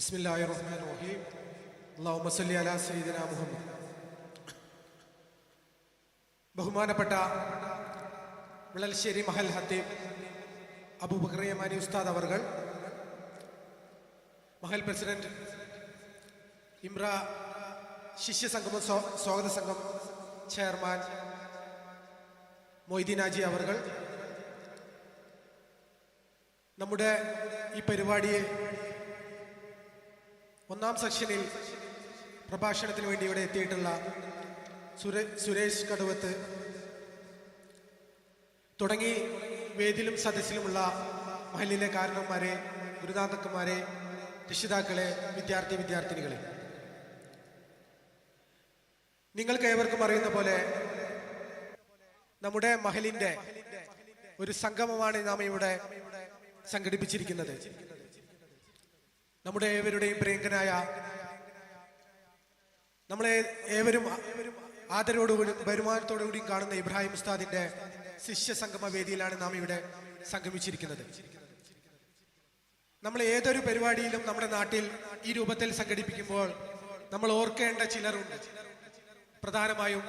بسم الله الرحمن الرحيم اللهم صل على سيدنا മുഹമ്മദ് ബഹുമാനപ്പെട്ട വിളൽശ്ശേരി മഹൽ ഹത്തീബ് അബൂബക്കർ യമാനി ഉസ്താദ് അവർകൾ മഹൽ പ്രസിഡന്റ് ഇമ്ര ശിഷ്യ സംഗമം സ്വാ- സ്വാഗത സംഘം ചെയർമാൻ മൊയ്തീൻ ആജി അവർകൾ നമ്മുടെ ഈ പരിപാടിയെ ഒന്നാം സെക്ഷനിൽ പ്രഭാഷണത്തിന് വേണ്ടി ഇവിടെ എത്തിയിട്ടുള്ള സുരേ സുരേഷ് കടുവത്ത് തുടങ്ങി വേദിയിലും സദസ്സിലുമുള്ള മഹലിലെ കാരണന്മാരെ ഗുരുനാഥക്കന്മാരെ രക്ഷിതാക്കളെ വിദ്യാർത്ഥി വിദ്യാർത്ഥിനികളെ. നിങ്ങൾക്ക് ഏവർക്കും അറിയുന്ന പോലെ നമ്മുടെ മഹലിന്റെ ഒരു സംഗമമാണ് നാം ഇവിടെ സംഘടിപ്പിച്ചിരിക്കുന്നത്. നമ്മുടെ ഏവരുടെയും പ്രിയങ്കനായ നമ്മളെ ഏവരും ആദരവോടുകൂടി കൂടി കാണുന്ന ഇബ്രാഹിം ഉസ്താദിന്റെ ശിഷ്യ സംഗമ വേദിയിലാണ് നാം ഇവിടെ സംഗമിച്ചിരിക്കുന്നത്. നമ്മൾ ഏതൊരു പരിപാടിയിലും നമ്മുടെ നാട്ടിൽ ഈ രൂപത്തിൽ സംഘടിപ്പിക്കുമ്പോൾ നമ്മൾ ഓർക്കേണ്ട ചിലരുണ്ട്. പ്രധാനമായും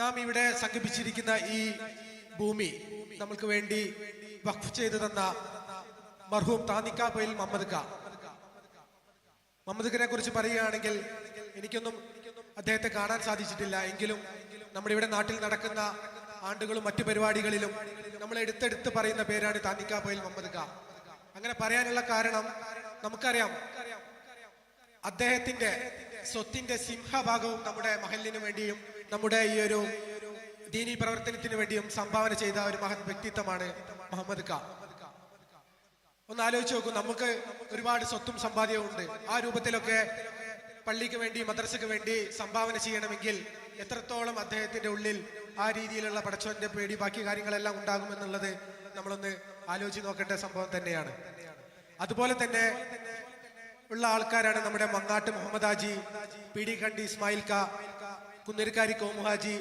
നാം ഇവിടെ സംഘടിപ്പിച്ചിരിക്കുന്ന ഈ ഭൂമി നമ്മൾക്ക് വേണ്ടി വഖഫ് ചെയ്തു തന്ന മർഹൂം താന്നിക്കാ പൊയിൽ മുഹമ്മദ് ക മുഹമ്മദ് കുറിച്ച് പറയുകയാണെങ്കിൽ എനിക്കൊന്നും അദ്ദേഹത്തെ കാണാൻ സാധിച്ചിട്ടില്ല. എങ്കിലും നമ്മുടെ ഇവിടെ നാട്ടിൽ നടക്കുന്ന ആണ്ടുകളും മറ്റു പരിപാടികളിലും നമ്മൾ എടുത്തെടുത്ത് പറയുന്ന പേരാണ് താനിക്ക മമ്മദ് ക അങ്ങനെ പറയാനുള്ള കാരണം നമുക്കറിയാം. അദ്ദേഹത്തിന്റെ സ്വത്തിന്റെ സിംഹഭാഗവും നമ്മുടെ മഹലിന് വേണ്ടിയും നമ്മുടെ ഈ ഒരു ദീനി പ്രവർത്തനത്തിന് വേണ്ടിയും സംഭാവന ചെയ്ത ഒരു മഹത് വ്യക്തിത്വമാണ് മുഹമ്മദ് ക ഒന്ന് ആലോചിച്ച് നോക്കൂ നമുക്ക് ഒരുപാട് സ്വത്തും സമ്പാദ്യവും ഉണ്ട്. ആ രൂപത്തിലൊക്കെ പള്ളിക്ക് വേണ്ടി മദ്രസക്ക് വേണ്ടി സംഭാവന ചെയ്യണമെങ്കിൽ എത്രത്തോളം അദ്ദേഹത്തിന്റെ ഉള്ളിൽ ആ രീതിയിലുള്ള പടച്ചോന്റെ പേടി ബാക്കി കാര്യങ്ങളെല്ലാം ഉണ്ടാകുമെന്നുള്ളത് നമ്മളൊന്ന് ആലോചിച്ച് നോക്കേണ്ട സംഭവം തന്നെയാണ്. അതുപോലെ തന്നെ ഉള്ള ആൾക്കാരാണ് നമ്മുടെ മങ്ങാട്ട് മുഹമ്മദ് ഹാജി പി ഡി കണ്ടി ഇസ്മായിൽ ക കുന്നിരിക്കാരി കോമുഹാജി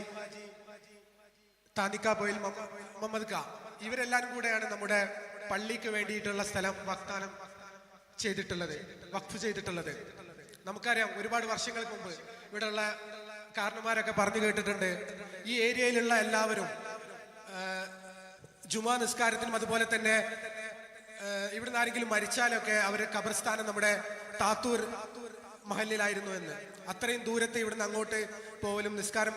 താനിക്ക പോയിൽ മൊഹ- മുഹമ്മദ് ക ഇവരെല്ലാരും കൂടെയാണ് നമ്മുടെ പള്ളിക്ക് വേണ്ടിയിട്ടുള്ള സ്ഥലം വാഗ്ദാനം ചെയ്തിട്ടുള്ളത് വഖഫ് ചെയ്തിട്ടുള്ളത്. നമുക്കറിയാം ഒരുപാട് വർഷങ്ങൾക്ക് മുമ്പ് ഇവിടെയുള്ള കാരണന്മാരൊക്കെ പറഞ്ഞു കേട്ടിട്ടുണ്ട്. ഈ ഏരിയയിലുള്ള എല്ലാവരും ജുമാ നിസ്കാരത്തിനും അതുപോലെ തന്നെ ഇവിടെ ഇവിടുന്ന് ആരെങ്കിലും മരിച്ചാലൊക്കെ അവർ ഖബർസ്ഥാനം നമ്മുടെ താത്തൂർ മഹലിലായിരുന്നു എന്ന്. അത്രയും ദൂരത്ത് ഇവിടുന്ന് അങ്ങോട്ട് പോവലും നിസ്കാരം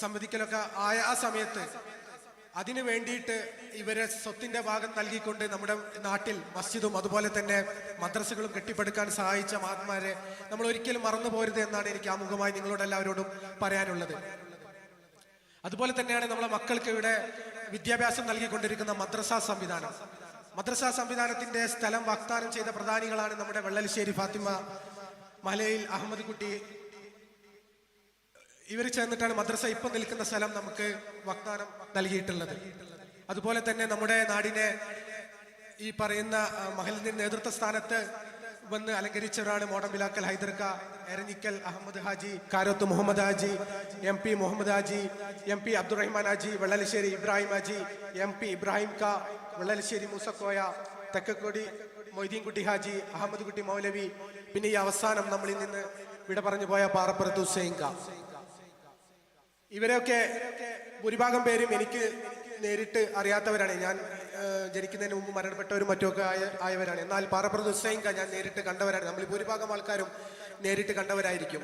സംവദിക്കലൊക്കെ ആയ ആ സമയത്ത് അതിനു വേണ്ടിയിട്ട് ഇവരെ സ്വത്തിന്റെ ഭാഗം നൽകിക്കൊണ്ട് നമ്മുടെ നാട്ടിൽ മസ്ജിദും അതുപോലെ തന്നെ മദ്രസകളും കെട്ടിപ്പടുക്കാൻ സഹായിച്ച മഹാത്മാരെ നമ്മൾ ഒരിക്കലും മറന്നു പോരുത് എന്നാണ് എനിക്ക് ആമുഖമായി നിങ്ങളോട് എല്ലാവരോടും പറയാനുള്ളത്. അതുപോലെ തന്നെയാണ് നമ്മളെ മക്കൾക്ക് ഇവിടെ വിദ്യാഭ്യാസം നൽകിക്കൊണ്ടിരിക്കുന്ന മദ്രസ സംവിധാനം. മദ്രസ സംവിധാനത്തിന്റെ സ്ഥലം വാഗ്ദാനം ചെയ്ത പ്രധാനികളാണ് നമ്മുടെ വെള്ളലിശ്ശേരി ഫാത്തിമ മലയിൽ അഹമ്മദ് കുട്ടി ഇവർ ചേർന്നിട്ടാണ് മദ്രസ ഇപ്പൊ നിൽക്കുന്ന സ്ഥലം നമുക്ക് വാഗ്ദാനം നൽകിയിട്ടുള്ളത്. അതുപോലെ തന്നെ നമ്മുടെ നാടിനെ ഈ പറയുന്ന മഹലിന്റെ നേതൃത്വ സ്ഥാനത്ത് വന്ന് അലങ്കരിച്ചവരാണ് മോഡം Bilakkal ഹൈദർക്ക Eranhikkal Ahammad Haji Karath Muhammad Haji M P Muhammad Haji M P Abdurahman Haji Vellalassery Ibrahim Haji M P Ibrahim ക വെള്ളലശ്ശേരി മൂസക്കോയ തെക്കക്കോടി മൊയ്തീൻകുട്ടി ഹാജി അഹമ്മദ് കുട്ടി മൗലവി. പിന്നെ ഈ അവസാനം നമ്മളിൽ നിന്ന് വിട പറഞ്ഞു പോയ പാറപ്പുറത്ത് ഹുസൈൻ ക ഇവരൊക്കെ ഭൂരിഭാഗം പേരും എനിക്ക് നേരിട്ട് അറിയാത്തവരാണ്. ഞാൻ ജനിക്കുന്നതിന് മുമ്പ് മരണപ്പെട്ടവരും മറ്റുമൊക്കെ ആയ ആയവരാണ്. എന്നാൽ പാറപ്പുറത്ത് ഹുസൈൻ ഖാൻ ഞാൻ നേരിട്ട് കണ്ടവരാണ്. നമ്മൾ ഭൂരിഭാഗം ആൾക്കാരും നേരിട്ട് കണ്ടവരായിരിക്കും.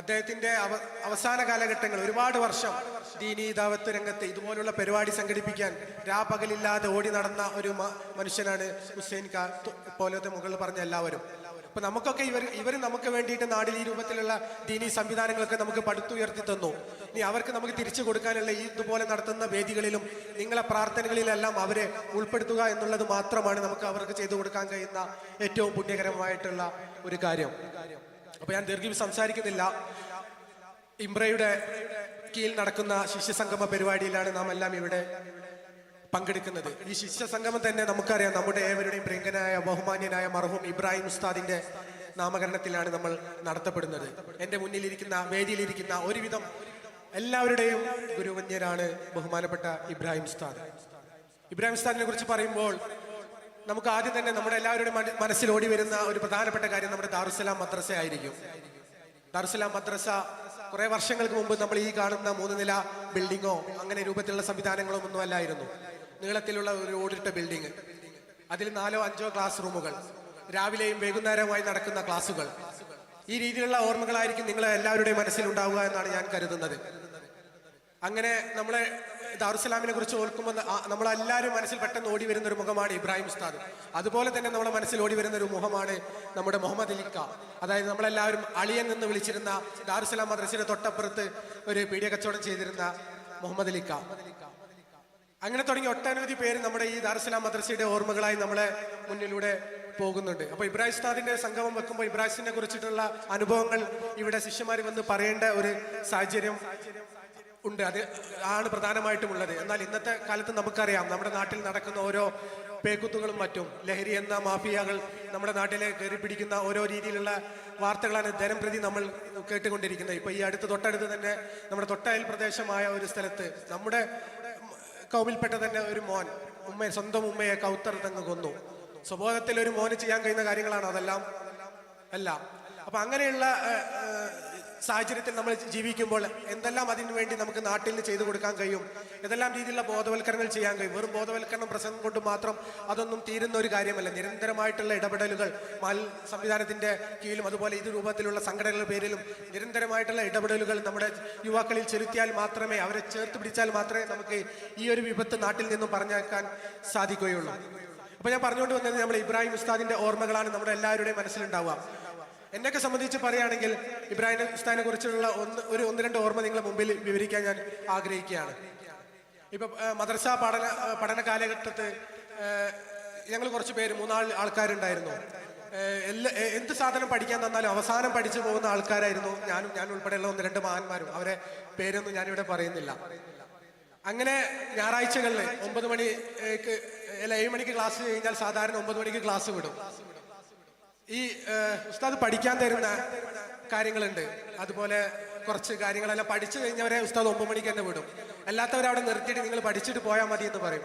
അദ്ദേഹത്തിന്റെ അവ അവസാന കാലഘട്ടങ്ങൾ ഒരുപാട് വർഷം ദീനി ദാവത്ത് രംഗത്ത് ഇതുപോലുള്ള പരിപാടി സംഘടിപ്പിക്കാൻ രാപകലില്ലാതെ ഓടി നടന്ന ഒരു മനുഷ്യനാണ് ഹുസൈൻ ഖാ പോലത്തെ മുകളിൽ പറഞ്ഞ എല്ലാവരും. അപ്പൊ നമുക്കൊക്കെ ഇവർ ഇവർ നമുക്ക് വേണ്ടിയിട്ട് നാടിൽ ഈ രൂപത്തിലുള്ള ദീനി സംവിധാനങ്ങളൊക്കെ നമുക്ക് പടുത്തുയർത്തി തന്നു. ഇനി അവർക്ക് നമുക്ക് തിരിച്ചു കൊടുക്കാനുള്ള ഈ ഇതുപോലെ നടത്തുന്ന വേദികളിലും നിങ്ങളെ പ്രാർത്ഥനകളിലെല്ലാം അവരെ ഉൾപ്പെടുത്തുക എന്നുള്ളത് മാത്രമാണ് നമുക്ക് അവർക്ക് ചെയ്തു കൊടുക്കാൻ കഴിയുന്ന ഏറ്റവും പുണ്യകരമായിട്ടുള്ള ഒരു കാര്യം. അപ്പൊ ഞാൻ ദീർഘം സംസാരിക്കുന്നില്ല. ഇംബ്രയുടെ കീഴിൽ നടക്കുന്ന ശിഷ്യസംഗമ പരിപാടിയിലാണ് നാം എല്ലാം ഇവിടെ പങ്കെടുക്കുന്നത്. ഈ ശിഷ്യ സംഗമം തന്നെ നമുക്കറിയാം. നമ്മുടെ ഏവരുടെയും പ്രിയങ്കനായ ബഹുമാന്യനായ മർഹൂം ഇബ്രാഹിം ഉസ്താദിന്റെ നാമകരണത്തിലാണ് നമ്മൾ നടത്തപ്പെടുന്നത്. എന്റെ മുന്നിലിരിക്കുന്ന വേദിയിലിരിക്കുന്ന ഒരുവിധം എല്ലാവരുടെയും ഗുരുവന്യരാണ് ബഹുമാനപ്പെട്ട ഇബ്രാഹിം ഉസ്താദ്. ഇബ്രാഹിം ഉസ്താദിനെ കുറിച്ച് പറയുമ്പോൾ നമുക്ക് ആദ്യം തന്നെ നമ്മുടെ എല്ലാവരുടെയും മനസ്സിൽ ഓടി വരുന്ന ഒരു പ്രധാനപ്പെട്ട കാര്യം നമ്മുടെ ദാറുസലാം മദ്രസ ആയിരിക്കും. ദാറുസലാം മദ്രസ കുറെ വർഷങ്ങൾക്ക് മുമ്പ് നമ്മൾ ഈ കാണുന്ന മൂന്ന് നില ബിൽഡിങ്ങോ അങ്ങനെ രൂപത്തിലുള്ള സംവിധാനങ്ങളോ ഒന്നും അല്ലായിരുന്നു. നീളത്തിലുള്ള ഒരു ഓടിട്ട ബിൽഡിംഗ് അതിൽ നാലോ അഞ്ചോ ക്ലാസ് റൂമുകൾ രാവിലെയും വൈകുന്നേരവുമായി നടക്കുന്ന ക്ലാസുകൾ ഈ രീതിയിലുള്ള ഓർമ്മകളായിരിക്കും നിങ്ങളെ എല്ലാവരുടെയും മനസ്സിലുണ്ടാവുക എന്നാണ് ഞാൻ കരുതുന്നത്. അങ്ങനെ നമ്മളെ ദാറുസലാമിനെ കുറിച്ച് ഓർക്കുമ്പോൾ നമ്മളെല്ലാവരും മനസ്സിൽ പെട്ടെന്ന് ഓടി വരുന്ന ഒരു മുഖമാണ് ഇബ്രാഹിം ഉസ്താദ്. അതുപോലെ തന്നെ നമ്മുടെ മനസ്സിൽ ഓടി വരുന്ന ഒരു മുഖമാണ് നമ്മുടെ മുഹമ്മദ് അലിക്ക അതായത് നമ്മളെല്ലാവരും അളിയൻ എന്ന് വിളിച്ചിരുന്ന ദാറുസലാം മദ്രസിന്റെ തൊട്ടപ്പുറത്ത് ഒരു പീഡിയ കച്ചവടം ചെയ്തിരുന്ന മുഹമ്മദ് അലിക്ക അങ്ങനെ തുടങ്ങി ഒട്ടനവധി പേര് നമ്മുടെ ഈ ദാർസലാം മദ്രസയുടെ ഓർമ്മകളായി നമ്മളെ മുന്നിലൂടെ പോകുന്നുണ്ട്. അപ്പൊ ഇബ്രാഹിം ഉസ്താദിന്റെ സംഗമം വെക്കുമ്പോൾ ഇബ്രാഹിമിനെ കുറിച്ചിട്ടുള്ള അനുഭവങ്ങൾ ഇവിടെ ശിഷ്യന്മാർ വന്ന് പറയേണ്ട ഒരു സാഹചര്യം ഉണ്ട്. അത് ആണ് പ്രധാനമായിട്ടും ഉള്ളത്. എന്നാൽ ഇന്നത്തെ കാലത്ത് നമുക്കറിയാം നമ്മുടെ നാട്ടിൽ നടക്കുന്ന ഓരോ പേക്കുത്തുകളും മറ്റും ലഹരി എന്ന മാഫിയകൾ നമ്മുടെ നാട്ടിലെ കയറി പിടിക്കുന്ന ഓരോ രീതിയിലുള്ള വാർത്തകളാണ് ദിനം പ്രതി നമ്മൾ കേട്ടുകൊണ്ടിരിക്കുന്നത്. ഇപ്പൊ ഈ അടുത്ത് തൊട്ടടുത്ത് തന്നെ നമ്മുടെ തൊട്ടയൽ പ്രദേശമായ ഒരു സ്ഥലത്ത് നമ്മുടെ കൗമിൽപ്പെട്ട തന്നെ ഒരു മോൻ. ഉമ്മയെ സ്വന്തം ഉമ്മയെ കൗത്തർ തങ്ങ് കൊന്നു. സ്വബോധത്തിൽ ഒരു മോന് ചെയ്യാൻ കഴിയുന്ന കാര്യങ്ങളാണ് അതെല്ലാം. അല്ല അപ്പൊ അങ്ങനെയുള്ള സാഹചര്യത്തിൽ നമ്മൾ ജീവിക്കുമ്പോൾ എന്തെല്ലാം അതിനു വേണ്ടി നമുക്ക് നാട്ടിൽ ചെയ്തു കൊടുക്കാൻ കഴിയും? എന്തെല്ലാം രീതിയിലുള്ള ബോധവൽക്കരണങ്ങൾ ചെയ്യാൻ കഴിയും? വെറും ബോധവൽക്കരണം പ്രസംഗം കൊണ്ട് മാത്രം അതൊന്നും തീരുന്ന ഒരു കാര്യമല്ല. നിരന്തരമായിട്ടുള്ള ഇടപെടലുകൾ മാൽ സംവിധാനത്തിന്റെ കീഴിലും അതുപോലെ ഇത് രൂപത്തിലുള്ള സംഘടനകളുടെ പേരിലും നിരന്തരമായിട്ടുള്ള ഇടപെടലുകൾ നമ്മുടെ യുവാക്കളിൽ ചെലുത്തിയാൽ മാത്രമേ അവരെ ചേർത്ത് പിടിച്ചാൽ മാത്രമേ നമുക്ക് ഈ ഒരു വിപത്ത് നാട്ടിൽ നിന്നും പറഞ്ഞേക്കാൻ സാധിക്കുകയുള്ളൂ. അപ്പൊ ഞാൻ പറഞ്ഞുകൊണ്ട് വന്നത് നമ്മൾ ഇബ്രാഹിം ഉസ്താദിന്റെ ഓർമ്മകളാണ് നമ്മുടെ എല്ലാവരുടെയും മനസ്സിലുണ്ടാവുക. എന്നെയൊക്കെ സംബന്ധിച്ച് പറയുകയാണെങ്കിൽ ഇബ്രാഹിം ഉസ്താനെ കുറിച്ചുള്ള ഒന്ന് ഒരു ഒന്ന് രണ്ട് ഓർമ്മ നിങ്ങളുടെ മുമ്പിൽ വിവരിക്കാൻ ഞാൻ ആഗ്രഹിക്കുകയാണ്. ഇപ്പൊ മദ്രസ പഠന പഠന കാലഘട്ടത്ത് ഞങ്ങൾ കുറച്ച് പേര് മൂന്നാൾ ആൾക്കാരുണ്ടായിരുന്നു. എല്ലാ എന്ത് സാധനം പഠിക്കാൻ തന്നാലും അവസാനം പഠിച്ചു പോകുന്ന ആൾക്കാരായിരുന്നു ഞാനും ഞാൻ ഉൾപ്പെടെയുള്ള ഒന്ന് രണ്ട് മഹാന്മാരും. അവരെ പേരൊന്നും ഞാനിവിടെ പറയുന്നില്ല. അങ്ങനെ ഞായറാഴ്ചകളിൽ ഒമ്പത് മണിക്ക് അല്ല ഏഴ് മണിക്ക് ക്ലാസ് കഴിഞ്ഞാൽ സാധാരണ ഒമ്പത് മണിക്ക് ക്ലാസ് വിടും. ഈ ഉസ്താദ് പഠിക്കാൻ തരുന്ന കാര്യങ്ങളുണ്ട്. അതുപോലെ കുറച്ച് കാര്യങ്ങളെല്ലാം പഠിച്ചു കഴിഞ്ഞവരെ ഉസ്താദ് ഒമ്പത് മണിക്ക് തന്നെ വിടും. അല്ലാത്തവരെ അവിടെ നിർത്തിയിട്ട് നിങ്ങൾ പഠിച്ചിട്ട് പോയാൽ മതി എന്ന് പറയും.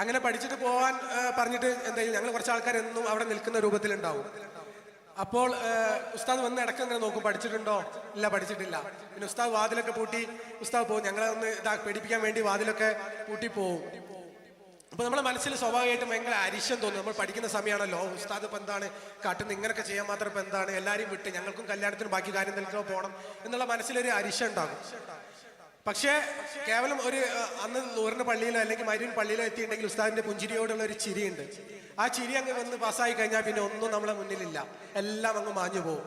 അങ്ങനെ പഠിച്ചിട്ട് പോകാൻ പറഞ്ഞിട്ട് എന്താ ചെയ്യും? ഞങ്ങൾ കുറച്ച് ആൾക്കാർ എന്നും അവിടെ നിൽക്കുന്ന രൂപത്തിലുണ്ടാവും. അപ്പോൾ ഉസ്താദ് വന്ന് ഇടയ്ക്ക് ഇങ്ങനെ നോക്കും പഠിച്ചിട്ടുണ്ടോ? ഇല്ല പഠിച്ചിട്ടില്ല. പിന്നെ ഉസ്താദ് വാതിലൊക്കെ പൂട്ടി ഉസ്താദ് പോകും ഞങ്ങളെ ഒന്ന് ഇതാ പേടിപ്പിക്കാൻ വേണ്ടി വാതിലൊക്കെ പൂട്ടി പോവും. അപ്പൊ നമ്മുടെ മനസ്സിൽ സ്വാഭാവികമായിട്ടും ഭയങ്കര അരിശം തോന്നും. നമ്മൾ പഠിക്കുന്ന സമയമാണല്ലോ ഉസ്താദ് ഇപ്പൊ എന്താണ് കാട്ടുന്നത് ഇങ്ങനെയൊക്കെ ചെയ്യാൻ മാത്രം ഇപ്പൊ എന്താണ്? എല്ലാവരും വിട്ട് ഞങ്ങൾക്കും കല്യാണത്തിനും ബാക്കി കാര്യം നിൽക്കാൻ പോകണം എന്നുള്ള മനസ്സിലൊരു അരിശം ഉണ്ടാകും. പക്ഷേ കേവലം ഒരു അന്ന് നൂറിന്റെ പള്ളിയിലോ അല്ലെങ്കിൽ മരുവിൻ പള്ളിയിലോ എത്തിയിട്ടുണ്ടെങ്കിൽ ഉസ്താദിന്റെ പുഞ്ചിരിയോടുള്ള ഒരു ചിരിയുണ്ട്. ആ ചിരി അങ്ങ് വന്ന് പാസ്സായി കഴിഞ്ഞാൽ പിന്നെ ഒന്നും നമ്മളെ മുന്നിലില്ല. എല്ലാം അങ്ങ് മാഞ്ഞു പോകും.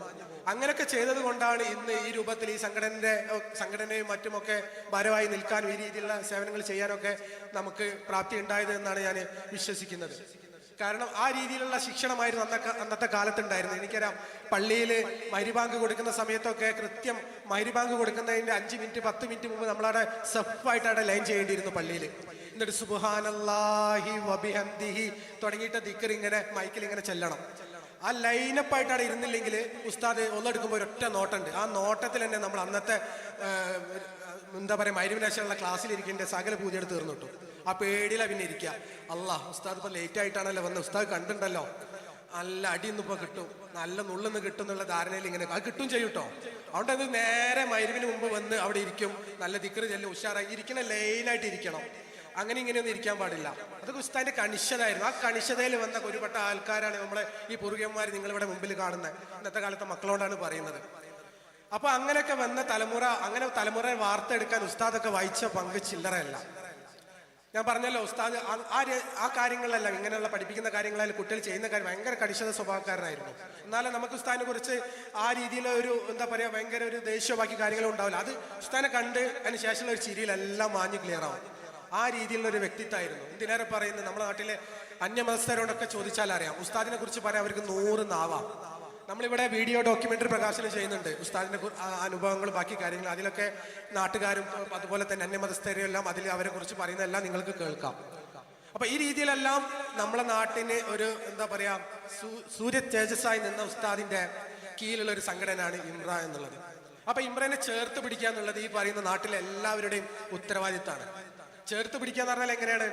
അങ്ങനെയൊക്കെ ചെയ്തത് കൊണ്ടാണ് ഇന്ന് ഈ രൂപത്തിൽ ഈ സംഘടനയുടെ സംഘടനയും മറ്റുമൊക്കെ ഭാരമായി നിൽക്കാനും ഈ രീതിയിലുള്ള സേവനങ്ങൾ ചെയ്യാനൊക്കെ നമുക്ക് പ്രാപ്തി ഉണ്ടായത് എന്നാണ് ഞാൻ വിശ്വസിക്കുന്നത്. കാരണം ആ രീതിയിലുള്ള ശിക്ഷണമായിരുന്നു അന്നത്തെ അന്നത്തെ കാലത്തുണ്ടായിരുന്നത്. എനിക്കറിയാം പള്ളിയിൽ മരുബാങ്ക് കൊടുക്കുന്ന സമയത്തൊക്കെ കൃത്യം മരുബാങ്ക് കൊടുക്കുന്നതിന്റെ അഞ്ച് മിനിറ്റ് പത്ത് മിനിറ്റ് മുമ്പ് നമ്മളവിടെ സെഫായിട്ട് അവിടെ ലൈൻ ചെയ്യേണ്ടിയിരുന്നു പള്ളിയിൽ എന്നിട്ട് സുബാനല്ലാഹി വബിഹന്ദിഹി തുടങ്ങിയിട്ട് ദിക്കർ ഇങ്ങനെ മൈക്കിൽ ഇങ്ങനെ ചെല്ലണം. ആ ലൈനപ്പായിട്ട് അവിടെ ഇരുന്നില്ലെങ്കിൽ ഉസ്താദ് ഒന്നെടുക്കുമ്പോൾ ഒരൊറ്റ നോട്ടുണ്ട്. ആ നോട്ടത്തിൽ തന്നെ നമ്മൾ അന്നത്തെ എന്താ പറയുക മരുവിനാശമുള്ള ക്ലാസ്സിൽ ഇരിക്കേണ്ട സകല പൂജയുടെ തീർന്നു കിട്ടും ആ പേടിയിലാണ് പിന്നെ ഇരിക്കുക അല്ലാ ഉസ്താദ് ഇപ്പൊ ലേറ്റ് ആയിട്ടാണല്ലോ വന്ന്. ഉസ്താദ് കണ്ടുണ്ടല്ലോ നല്ല അടിയൊന്നും ഇപ്പൊ കിട്ടും. നല്ല നുള്ളിന്ന് കിട്ടും എന്നുള്ള ധാരണയിൽ ഇങ്ങനെ അത് കിട്ടും ചെയ്യും കേട്ടോ അതുകൊണ്ട് അത് നേരെ മൈരുവിന് മുമ്പ് വന്ന് അവിടെ ഇരിക്കും. നല്ല ദിക്കറ് ചെല്ലും ഉഷാറായി. ഇരിക്കണ ലൈനായിട്ട് ഇരിക്കണം. അങ്ങനെ ഇങ്ങനെയൊന്നും ഇരിക്കാൻ പാടില്ല. അതൊക്കെ ഉസ്താദിന്റെ കണിശതായിരുന്നു ആ കണിശതയിൽ വന്ന ഒരുപെട്ട ആൾക്കാരാണ് നമ്മളെ ഈ പുറുകന്മാർ നിങ്ങളിവിടെ മുമ്പിൽ കാണുന്നത് ഇന്നത്തെ കാലത്തെ മക്കളോടാണ് പറയുന്നത്. അപ്പൊ അങ്ങനെയൊക്കെ വന്ന തലമുറ അങ്ങനെ തലമുറ വാർത്ത എടുക്കാൻ ഉസ്താദൊക്കെ വായിച്ച പങ്ക് ചില്ലറയല്ല. ഞാൻ പറഞ്ഞല്ലോ ഉസ്താദ് ആ- ആ ഇങ്ങനെയുള്ള പഠിപ്പിക്കുന്ന കാര്യങ്ങളായാലും കുട്ടികൾ ചെയ്യുന്ന കാര്യം ഭയങ്കര കടിശത സ്വഭാവക്കാരനായിരുന്നു. എന്നാലും നമുക്ക് ഉസ്താദിനെ കുറിച്ച് ആ രീതിയിലെ ഒരു എന്താ പറയുക ഭയങ്കര ഒരു ദേഷ്യമോ ബാക്കി കാര്യങ്ങളും ഉണ്ടാവില്ല. അത് ഉസ്താദിനെ കണ്ട് അതിന് ശേഷമുള്ള ഒരു ചിരിയിലെല്ലാം മാഞ്ഞ് ക്ലിയർ ആവും. ആ രീതിയിലുള്ള ഒരു വ്യക്തിത്വമായിരുന്നു. എന്തിനേറെ പറയുന്നത് നമ്മുടെ നാട്ടിലെ അന്യമതസ്ഥരോടൊക്കെ ചോദിച്ചാൽ അറിയാം ഉസ്താദിനെ കുറിച്ച് പറയാൻ അവർക്ക് നൂറ് നാവാം. നമ്മളിവിടെ വീഡിയോ ഡോക്യുമെന്ററി പ്രകാശനം ചെയ്യുന്നുണ്ട്. ഉസ്താദിന്റെ അനുഭവങ്ങളും ബാക്കി കാര്യങ്ങളും അതിലൊക്കെ നാട്ടുകാരും അതുപോലെ തന്നെ അന്യമതസ്ഥരും എല്ലാം അതിൽ അവരെ കുറിച്ച് പറയുന്നതെല്ലാം നിങ്ങൾക്ക് കേൾക്കാം. അപ്പൊ ഈ രീതിയിലെല്ലാം നമ്മളെ നാട്ടിന് ഒരു എന്താ പറയാ സൂര്യ തേജസ്സായി നിന്ന ഉസ്താദിന്റെ കീഴിലുള്ള ഒരു സംഘടനയാണ് ഇമ്ര എന്നുള്ളത്. അപ്പൊ ഇമ്രനെ ചേർത്ത് പിടിക്കുക എന്നുള്ളത് ഈ പറയുന്ന നാട്ടിലെ എല്ലാവരുടെയും ഉത്തരവാദിത്തമാണ്. ചേർത്ത് പിടിക്കുക എന്ന് പറഞ്ഞാൽ എങ്ങനെയാണ്?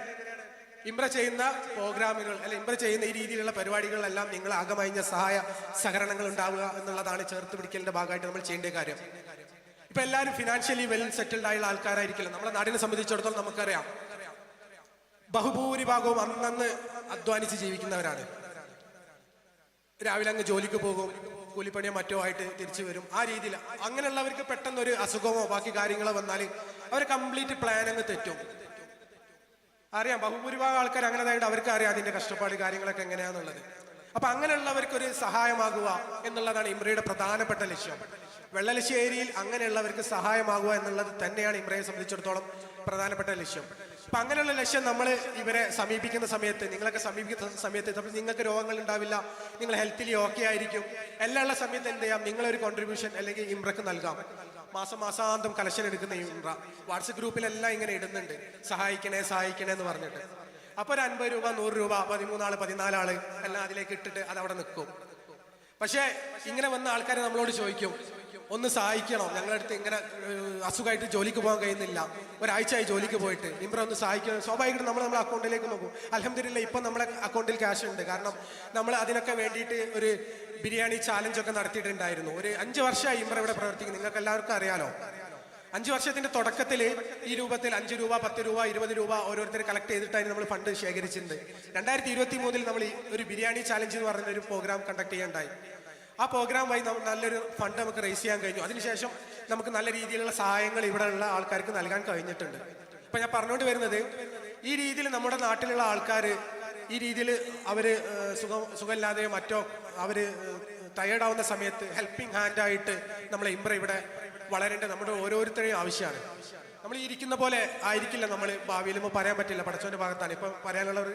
ഇമ്ര ചെയ്യുന്ന പ്രോഗ്രാമുകൾ അല്ലെ ഇമ്ര ചെയ്യുന്ന ഈ രീതിയിലുള്ള പരിപാടികളിലെല്ലാം നിങ്ങൾ ആകമഴിഞ്ഞ സഹായ സഹകരണങ്ങൾ ഉണ്ടാവുക എന്നുള്ളതാണ് ചേർത്ത് പിടിക്കലിന്റെ ഭാഗമായിട്ട് നമ്മൾ ചെയ്യേണ്ട കാര്യം. ഇപ്പൊ എല്ലാവരും ഫിനാൻഷ്യലി വെൽ സെറ്റിൽഡ് ആയുള്ള ആൾക്കാരായിരിക്കില്ല? നമ്മുടെ നാടിനെ സംബന്ധിച്ചിടത്തോളം നമുക്കറിയാം. ബഹുഭൂരിഭാഗവും അന്നന്ന് അധ്വാനിച്ച് ജീവിക്കുന്നവരാണ്. രാവിലെ അങ്ങ് ജോലിക്ക് പോകും കൂലിപ്പണിയോ മറ്റോ ആയിട്ട് തിരിച്ചു വരും. ആ രീതിയിൽ അങ്ങനെയുള്ളവർക്ക് പെട്ടെന്ന് ഒരു അസുഖമോ ബാക്കി കാര്യങ്ങളോ വന്നാൽ അവർ കംപ്ലീറ്റ് പ്ലാൻ അങ്ങ് തെറ്റും. അറിയാം. ബഹുഭൂരിഭാഗം ആൾക്കാർ അങ്ങനെ ആയതുകൊണ്ട് അവർക്ക് അറിയാം അതിന്റെ കഷ്ടപ്പാട് കാര്യങ്ങളൊക്കെ എങ്ങനെയാന്നുള്ളത്. അപ്പൊ അങ്ങനെയുള്ളവർക്ക് ഒരു സഹായമാകുക എന്നുള്ളതാണ് ഇമ്രയുടെ പ്രധാനപ്പെട്ട ലക്ഷ്യം. വെള്ളലശ്ശേരിയിൽ അങ്ങനെയുള്ളവർക്ക് സഹായമാകുക എന്നുള്ളത് തന്നെയാണ് ഇമ്രയെ സംബന്ധിച്ചിടത്തോളം പ്രധാനപ്പെട്ട ലക്ഷ്യം. അപ്പൊ അങ്ങനെയുള്ള ലക്ഷ്യം നമ്മൾ ഇവരെ സമീപിക്കുന്ന സമയത്ത് നിങ്ങളൊക്കെ സമീപിക്കുന്ന സമയത്ത് അപ്പോൾ നിങ്ങൾക്ക് രോഗങ്ങൾ ഉണ്ടാവില്ല നിങ്ങൾ ഹെൽത്തിലി ഓക്കെ ആയിരിക്കും. എല്ലാ ഉള്ള സമയത്ത് എന്ത് ചെയ്യാം? നിങ്ങളൊരു കോൺട്രിബ്യൂഷൻ അല്ലെങ്കിൽ ഇമ്രക്ക് നൽകാം. മാസം മാസാന്തം കലക്ഷൻ എടുക്കുന്ന യൂണിറ വാട്സപ്പ് ഗ്രൂപ്പിലെല്ലാം ഇങ്ങനെ ഇടുന്നുണ്ട്. സഹായിക്കണേ സഹായിക്കണേ എന്ന് പറഞ്ഞിട്ട്. അപ്പൊ ഒരു അൻപത് രൂപ നൂറ് രൂപ പതിമൂന്നാൾ പതിനാലാൾ എല്ലാം അതിലേക്ക് ഇട്ടിട്ട് അത് അവിടെ നിൽക്കും പക്ഷേ ഇങ്ങനെ വന്ന ആൾക്കാരെ നമ്മളോട് ചോദിക്കും ഒന്ന് സഹായിക്കണോ? ഞങ്ങളുടെ അടുത്ത് ഇങ്ങനെ അസുഖമായിട്ട് ജോലിക്ക് പോകാൻ കഴിയുന്നില്ല. ഒരാഴ്ചയായി ജോലിക്ക് പോയിട്ട്. ഇമ്പ്ര ഒന്ന് സഹായിക്കണം? സ്വാഭാവികമായിട്ടും നമ്മൾ നമ്മുടെ അക്കൗണ്ടിലേക്ക് നോക്കും. അലഹമില്ല ഇപ്പം നമ്മുടെ അക്കൗണ്ടിൽ ക്യാഷ് ഉണ്ട് കാരണം നമ്മൾ അതിനൊക്കെ വേണ്ടിയിട്ട് ഒരു ബിരിയാണി ചാലഞ്ചൊക്കെ നടത്തിയിട്ടുണ്ടായിരുന്നു. ഒരു അഞ്ച് വർഷമായി ഇമ്ര ഇവിടെ പ്രവർത്തിക്കുന്നു. നിങ്ങൾക്ക് എല്ലാവർക്കും അറിയാലോ? അഞ്ച് വർഷത്തിന്റെ തുടക്കത്തിൽ ഈ രൂപത്തിൽ അഞ്ച് രൂപ പത്ത് രൂപ ഇരുപത് രൂപ ഓരോരുത്തർ കളക്ട് ചെയ്തിട്ടായിരുന്നു നമ്മൾ ഫണ്ട് ശേഖരിച്ചിട്ടുണ്ട്. രണ്ടായിരത്തി ഇരുപത്തി മൂന്നിൽ നമ്മൾ ഈ ഒരു ബിരിയാണി ചാലഞ്ച് എന്ന് പറഞ്ഞ ഒരു പ്രോഗ്രാം കണ്ടക്ട് ചെയ്യാണ്ടായി ആ പ്രോഗ്രാം വഴി നമുക്ക് നല്ലൊരു ഫണ്ട് നമുക്ക് റേസ് ചെയ്യാൻ കഴിഞ്ഞു. അതിനുശേഷം നമുക്ക് നല്ല രീതിയിലുള്ള സഹായങ്ങൾ ഇവിടെ ഉള്ള ആൾക്കാർക്ക് നൽകാൻ കഴിഞ്ഞിട്ടുണ്ട്. ഇപ്പൊ ഞാൻ പറഞ്ഞുകൊണ്ട് വരുന്നത് ഈ രീതിയിൽ നമ്മുടെ നാട്ടിലുള്ള ആൾക്കാർ ഈ രീതിയിൽ അവർ സുഖ സുഖം സുഖമില്ലാതെയോ മറ്റോ അവർ ടയേർഡാവുന്ന സമയത്ത് ഹെൽപ്പിംഗ് ഹാൻഡ് ആയിട്ട് നമ്മളെ ഇമ്പ്ര ഇവിടെ വളരേണ്ട നമ്മുടെ ഓരോരുത്തരെയും ആവശ്യമാണ്. നമ്മൾ ഇരിക്കുന്ന പോലെ ആയിരിക്കില്ല നമ്മൾ ഭാവിയിൽ. പറയാൻ പറ്റില്ല പടച്ചോന്റെ ഭാഗത്താണ്. ഇപ്പൊ പറയാനുള്ള ഒരു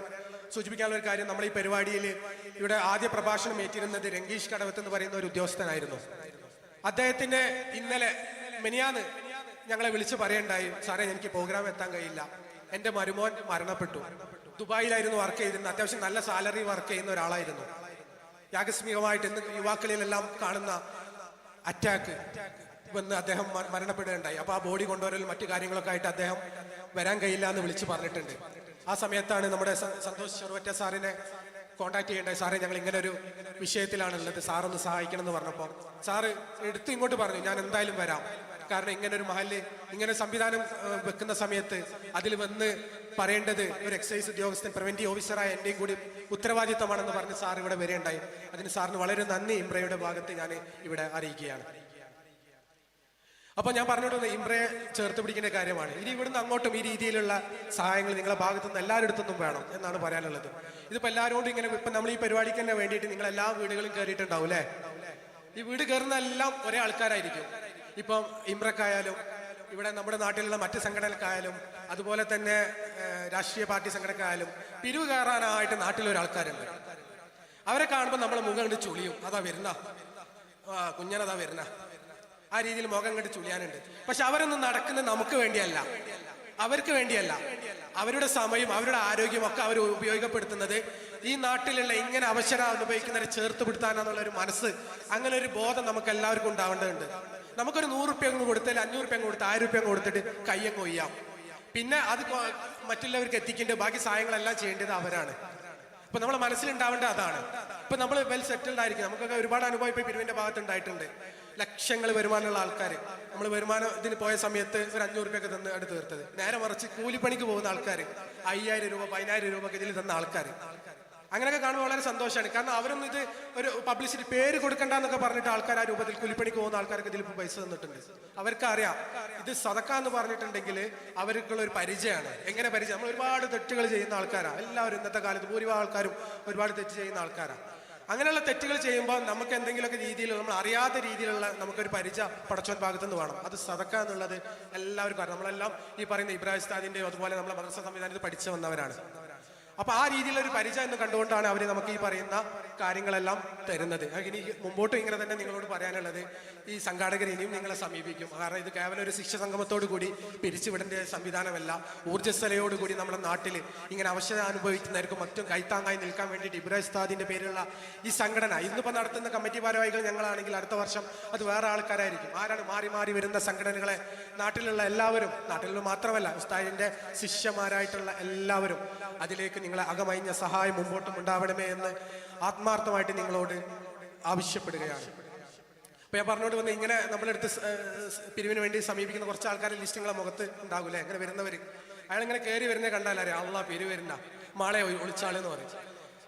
സൂചിപ്പിക്കാനുള്ള ഒരു കാര്യം നമ്മൾ ഈ പരിപാടിയിൽ ഇവിടെ ആദ്യ പ്രഭാഷണം ഏറ്റിരുന്നത് രംഗീഷ് കടവത്ത് എന്ന് പറയുന്ന ഒരു ഉദ്യോഗസ്ഥനായിരുന്നു. അദ്ദേഹത്തിന്റെ ഇന്നലെ മെനിയാന്ന് ഞങ്ങളെ വിളിച്ച് പറയണ്ടായി സാറേ എനിക്ക് പ്രോഗ്രാം എത്താൻ കഴിയില്ല. എന്റെ മരുമോൻ മരണപ്പെട്ടു. ദുബായിലായിരുന്നു വർക്ക് ചെയ്തിരുന്നത്. അത്യാവശ്യം നല്ല സാലറി വർക്ക് ചെയ്യുന്ന ഒരാളായിരുന്നു. യാകസ്മികമായിട്ട് ഇന്ന് യുവാക്കളിലെല്ലാം കാണുന്ന അറ്റാക്ക് വന്ന് അദ്ദേഹം മരണപ്പെടുകയുണ്ടായി. അപ്പൊ ആ ബോഡി കൊണ്ടുവരൽ മറ്റു കാര്യങ്ങളൊക്കെ ആയിട്ട് അദ്ദേഹം വരാൻ കഴിയില്ല എന്ന് വിളിച്ചു പറഞ്ഞിട്ടുണ്ട്. ആ സമയത്താണ് നമ്മുടെ സന്തോഷ് ചെറുവറ്റ സാറിനെ കോൺടാക്ട് ചെയ്യേണ്ടത്. സാറേ ഞങ്ങൾ ഇങ്ങനെ ഒരു വിഷയത്തിലാണ് ഉള്ളത് സാറൊന്ന് സഹായിക്കണം എന്ന് പറഞ്ഞപ്പോൾ സാറ് എടുത്ത് ഇങ്ങോട്ട് പറഞ്ഞു ഞാൻ എന്തായാലും വരാം. കാരണം ഇങ്ങനെ ഒരു മഹൽ ഇങ്ങനെ സംവിധാനം വെക്കുന്ന സമയത്ത് അതിൽ വന്ന് പറയേണ്ടത് ഒരു എക്സൈസ് ഉദ്യോഗസ്ഥൻ പ്രിവെന്റീവ് ഓഫീസറായ എന്റെയും കൂടി ഉത്തരവാദിത്തമാണെന്ന് പറഞ്ഞ് സാർ ഇവിടെ വരെയുണ്ടായി അതിന് സാറിന് വളരെ നന്ദി. ഇമ്രയുടെ ഭാഗത്ത് ഞാൻ ഇവിടെ അറിയിക്കുകയാണ്. അപ്പൊ ഞാൻ പറഞ്ഞോട്ടെ ഇമ്രയെ ചേർത്ത് പിടിക്കേണ്ട കാര്യമാണ്. ഇനി ഇവിടുന്ന് അങ്ങോട്ടും ഈ രീതിയിലുള്ള സഹായങ്ങൾ നിങ്ങളെ ഭാഗത്തു നിന്ന് എല്ലാവരുടെ വേണം എന്നാണ് പറയാനുള്ളത്. ഇതിപ്പോ എല്ലാവരോടും ഇങ്ങനെ ഇപ്പൊ നമ്മൾ ഈ പരിപാടിക്ക് തന്നെ വേണ്ടിയിട്ട് നിങ്ങൾ എല്ലാ വീടുകളും കയറിയിട്ടുണ്ടാവും അല്ലേ? ഈ വീട് കയറുന്ന എല്ലാം ഒരേ ആൾക്കാരായിരിക്കും. ഇപ്പം ഇമ്രക്കായാലും ഇവിടെ നമ്മുടെ നാട്ടിലുള്ള മറ്റ് സംഘടനക്കായാലും അതുപോലെ തന്നെ രാഷ്ട്രീയ പാർട്ടി സംഘടനക്കായാലും പിരിവ് കയറാനായിട്ട് നാട്ടിലൊരു ആൾക്കാരുണ്ട്. അവരെ കാണുമ്പോൾ നമ്മൾ മുഖം കണ്ട് ചുളിയും. അതാ വരുന്ന. കുഞ്ഞനതാ വരുന്ന. ആ രീതിയിൽ മുഖം കണ്ട് ചുളിയാനുണ്ട്. പക്ഷെ അവരൊന്നും നടക്കുന്നത് നമുക്ക് വേണ്ടിയല്ല. അവർക്ക് വേണ്ടിയല്ല. അവരുടെ സമയം അവരുടെ ആരോഗ്യം ഒക്കെ അവർ ഉപയോഗപ്പെടുത്തുന്നത് ഈ നാട്ടിലുള്ള ഇങ്ങനെ അവശര ഉപയോഗിക്കുന്നവരെ ചേർത്ത് പിടുത്താനാന്നുള്ള ഒരു മനസ്സ് അങ്ങനെ ഒരു ബോധം നമുക്ക് എല്ലാവർക്കും ഉണ്ടാവേണ്ടതുണ്ട്. നമുക്കൊരു നൂറ് റുപ്യ അങ്ങ് കൊടുത്താൽ അഞ്ഞൂറ് റുപ്യ അങ്ങ് കൊടുത്ത് ആയിരം റുപ്യ കൊടുത്തിട്ട് കയ്യങ്ങ് കൊയ്യാം പിന്നെ അത് മറ്റുള്ളവർക്ക് എത്തിക്കേണ്ടത് ബാക്കി സഹായങ്ങളെല്ലാം ചെയ്യേണ്ടത് അവരാണ്. ഇപ്പൊ നമ്മളെ മനസ്സിലുണ്ടാവേണ്ട അതാണ്. ഇപ്പൊ നമ്മൾ വെൽ സെറ്റിൽഡ് ആയിരിക്കും. നമുക്കൊക്കെ ഒരുപാട് അനുഭവം ഇപ്പൊ പിരിവിന്റെ ഭാഗത്ത് ഉണ്ടായിട്ടുണ്ട്. ലക്ഷങ്ങൾ വരുമാനമുള്ള ആൾക്കാർ നമ്മൾ വരുമാനം ഇതിന് പോയ സമയത്ത് ഒരു അഞ്ഞൂറ് രൂപയൊക്കെ തന്ന് അടുത്ത് തീർത്തത്. നേരെ മറിച്ച് കൂലിപ്പണിക്ക് പോകുന്ന ആൾക്കാർ അയ്യായിരം രൂപ പതിനായിരം രൂപ ഇതിൽ തന്ന ആൾക്കാർ അങ്ങനെയൊക്കെ കാണുമ്പോൾ വളരെ സന്തോഷമാണ് കാരണം അവരൊന്നും ഇത് ഒരു പബ്ലിസിറ്റി പേര് കൊടുക്കണ്ട എന്നൊക്കെ പറഞ്ഞിട്ട് ആൾക്കാർ ആ രൂപത്തിൽ കൂലിപ്പണിക്ക് പോകുന്ന ആൾക്കാർക്ക് ഇതിൽ പൈസ തന്നിട്ടുണ്ട്. അവർക്കറിയാം ഇത് സതക്ക എന്ന് പറഞ്ഞിട്ടുണ്ടെങ്കിൽ അവർക്കുള്ള ഒരു പരിചയമാണ്. എങ്ങനെ പരിചയം? നമ്മൾ ഒരുപാട് തെറ്റുകൾ ചെയ്യുന്ന ആൾക്കാരാണ് എല്ലാവരും ഇന്നത്തെ കാലത്ത് ഭൂരിഭാഗം ആൾക്കാരും ഒരുപാട് തെറ്റ് ചെയ്യുന്ന ആൾക്കാരാണ് അങ്ങനെയുള്ള തെറ്റുകൾ ചെയ്യുമ്പോൾ നമുക്ക് എന്തെങ്കിലുമൊക്കെ രീതിയിൽ നമ്മൾ അറിയാത്ത രീതിയിലുള്ള നമുക്കൊരു പരിച പടച്ചോൻ ഭാഗത്തു നിന്ന് വേണം. അത് സതക്ക എന്നുള്ളത് എല്ലാവർക്കും അറിയാം. നമ്മളെല്ലാം ഈ പറയുന്ന ഇബ്രാഹിം സ്ഥാദിന്റെയോ അതുപോലെ നമ്മളെ മദ്രസ സംവിധാനത്തിൽ പഠിച്ചു വന്നവരാണ്. അപ്പൊ ആ രീതിയിലൊരു പരിചയം എന്ന് കണ്ടുകൊണ്ടാണ് അവർ നമുക്ക് ഈ പറയുന്ന കാര്യങ്ങളെല്ലാം തരുന്നത്. ഇനി മുമ്പോട്ടും ഇങ്ങനെ തന്നെ നിങ്ങളോട് പറയാനുള്ളത് ഈ സംഘാടകർ ഇനിയും നിങ്ങളെ സമീപിക്കും. കാരണം ഇത് കേവലം ഒരു ശിക്ഷ സംഗമത്തോടു കൂടി പിരിച്ചുവിടേണ്ട സംവിധാനമല്ല. ഊർജസ്വലയോട് കൂടി നമ്മുടെ നാട്ടിൽ ഇങ്ങനെ അവശത അനുഭവിക്കുന്നവർക്കും മറ്റും കൈത്താങ്ങായി നിൽക്കാൻ വേണ്ടിയിട്ട് ഇബ്രാഹിം ഉസ്താദിന്റെ പേരിലുള്ള ഈ സംഘടന ഇന്നിപ്പോൾ നടത്തുന്ന കമ്മിറ്റി ഭാരവാഹികൾ ഞങ്ങളാണെങ്കിൽ അടുത്ത വർഷം അത് വേറെ ആൾക്കാരായിരിക്കും. ആരാണ് മാറി മാറി വരുന്ന സംഘടനകളെ നാട്ടിലുള്ള എല്ലാവരും നാട്ടിലുള്ള മാത്രമല്ല ഉസ്താദിന്റെ ശിഷ്യന്മാരായിട്ടുള്ള എല്ലാവരും അതിലേക്ക് നിങ്ങളെ അകമഴിഞ്ഞ സഹായം മുമ്പോട്ടും ഉണ്ടാവണമേ എന്ന് ആത്മാർത്ഥമായിട്ട് നിങ്ങളോട് ആവശ്യപ്പെടുകയാണ്. അപ്പൊ ഞാൻ പറഞ്ഞോണ്ട് വന്ന് ഇങ്ങനെ നമ്മളെടുത്ത് പിരിവിന് വേണ്ടി സമീപിക്കുന്ന കുറച്ച് ആൾക്കാരുടെ ലിസ്റ്റുകളെ മുഖത്ത് ഉണ്ടാകൂലേ അങ്ങനെ വരുന്നവർ അയാൾ ഇങ്ങനെ കയറി വരുന്നത് കണ്ടാലറിയാം അള്ളാ പിരിവ് വരുന്ന മാളെ ഒളിച്ചാളെന്ന് പറയും.